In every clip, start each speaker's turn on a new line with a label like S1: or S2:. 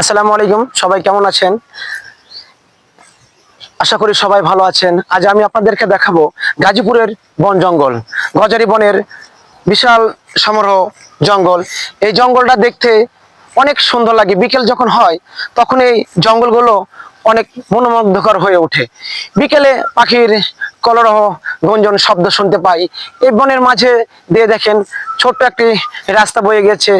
S1: আসসালামু আলাইকুম, সবাই কেমন আছেন? আশা করি সবাই ভালো আছেন। আজ আমি আপনাদেরকে দেখাবো গাজীপুরের বন জঙ্গল, গজারি বনের বিশাল সমারোহ জঙ্গল। এই জঙ্গলটা দেখতে অনেক সুন্দর লাগে। বিকেল যখন হয়, তখন এই জঙ্গলগুলো অনেক মনোমুগ্ধকর হয়ে ওঠে। বিকেলে পাখির কলরহ গঞ্জন, শব্দ শুনতে পাই। এই বনের মাঝে দিয়ে দেখেন ছোট্ট একটি রাস্তা বয়ে গেছে।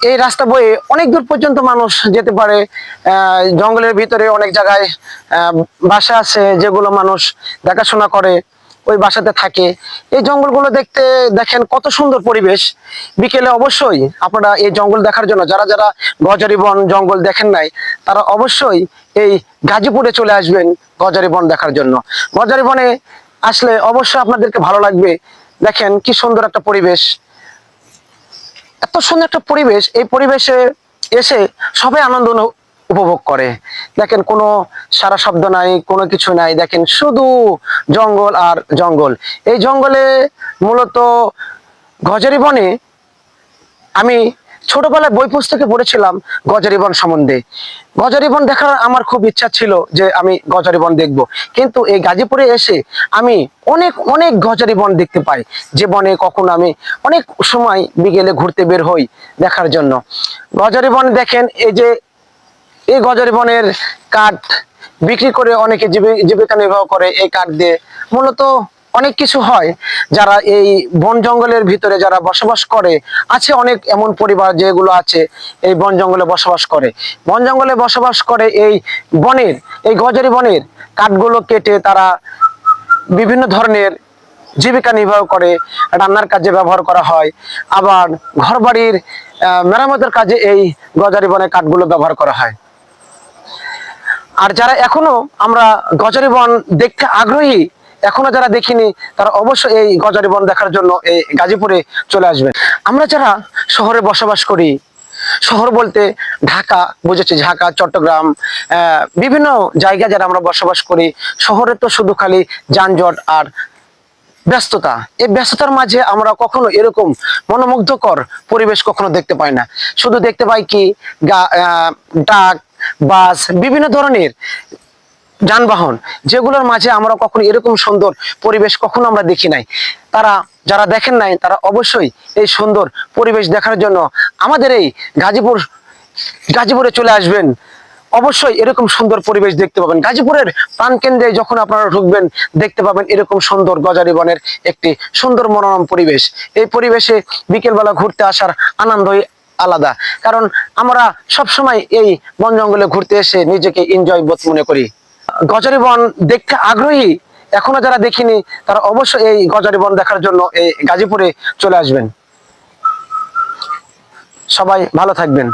S1: এই রাস্তা বয়ে অনেক দূর পর্যন্ত মানুষ যেতে পারে জঙ্গলের ভিতরে অনেক জায়গায় বাসা আছে যেগুলো মানুষ দেখাশোনা করে, ওই বাসাতে থাকে। এই জঙ্গলগুলো দেখতে দেখেন কত সুন্দর পরিবেশ। বিকেলে অবশ্যই আপনারা এই জঙ্গল দেখার জন্য, যারা যারা গজারি বন জঙ্গল দেখেন নাই, তারা অবশ্যই এই গাজীপুরে চলে আসবেন গজারি বন দেখার জন্য। গজারি বনে আসলে অবশ্যই আপনাদেরকে ভালো লাগবে। দেখেন কি সুন্দর একটা পরিবেশ। এত সুন্দর একটা পরিবেশ, এই পরিবেশে এসে সবাই আনন্দ উপভোগ করে। দেখেন কোনো সারা শব্দ নাই, কোনো কিছু নাই। দেখেন শুধু জঙ্গল আর জঙ্গল। এই জঙ্গলে মূলত গজারি বনে আমি ছোটবেলায় বই পুস্তকে পড়েছিলাম গজারি বন সম্বন্ধে। গজারি বন দেখার আমার খুব ইচ্ছা ছিল যে আমি গজারি বন দেখব। কিন্তু এই গাজীপুরে এসে আমি অনেক অনেক গজারি বন দেখতে পাই। যে বনে কখন আমি অনেক সময় বিকেলে ঘুরতে বের হই দেখার জন্য। গজারি বন দেখেন, এই যে, এই গজারি বনের কাঠ বিক্রি করে অনেকে জীবি- জীবিকা নির্বাহ করে। এই কাঠ দিয়ে মূলত অনেক কিছু হয়। যারা এই বন জঙ্গলের ভিতরে যারা বসবাস করে, আছে অনেক এমন পরিবার যেগুলো আছে, এই বন জঙ্গলে বসবাস করে। বন জঙ্গলে বসবাস করে এই বনের, এই গজারি বনের কাঠগুলো কেটে তারা বিভিন্ন ধরনের জীবিকা নির্বাহ করে, রান্নার কাজে ব্যবহার করা হয়। আবার ঘরবাড়ির মেরামতের কাজে এই গজারি বনের কাঠগুলো ব্যবহার করা হয়। আর যারা এখনও আমরা গজারি বন দেখতে আগ্রহী এখনও যারা দেখিনি, তারা অবশ্যই এই গজারি বন দেখার জন্য এই গাজীপুরে চলে আসবেন। আমরা যারা শহরে বসবাস করি, শহর বলতে ঢাকা বুঝেছি, ঢাকা, চট্টগ্রাম বিভিন্ন জায়গায় যারা আমরা বসবাস করি, শহরে তো শুধু খালি যানজট আর ব্যস্ততা। এই ব্যস্ততার মাঝে আমরা কখনো এরকম মনোমুগ্ধকর পরিবেশ কখনো দেখতে পাই না। শুধু দেখতে পাই কি ডাক বাস, বিভিন্ন ধরনের যানবাহন, যেগুলোর মাঝে আমরা কখনো এরকম সুন্দর পরিবেশ কখনো আমরা দেখি নাই। তারা, যারা দেখেন নাই, তারা অবশ্যই এই সুন্দর পরিবেশ দেখার জন্য আমাদের এই গাজীপুর, গাজীপুরে চলে আসবেন। অবশ্যই এরকম সুন্দর পরিবেশ দেখতে পাবেন। গাজীপুরের প্রাণকেন্দ্রে যখন আপনারা ঢুকবেন, দেখতে পাবেন এরকম সুন্দর গজারি বনের একটি সুন্দর মনোরম পরিবেশ। এই পরিবেশে বিকেলবেলা ঘুরতে আসার আনন্দই আলাদা। কারণ আমরা সবসময় এই বন জঙ্গলে ঘুরতে এসে নিজেকে এনজয় বোধ মনে করি। গজারি বন দেখতে আগ্রহী, এখনও যারা দেখিনি, তারা অবশ্যই এই গজারি বন দেখার জন্য এই গাজীপুরে চলে আসবেন। সবাই ভালো থাকবেন।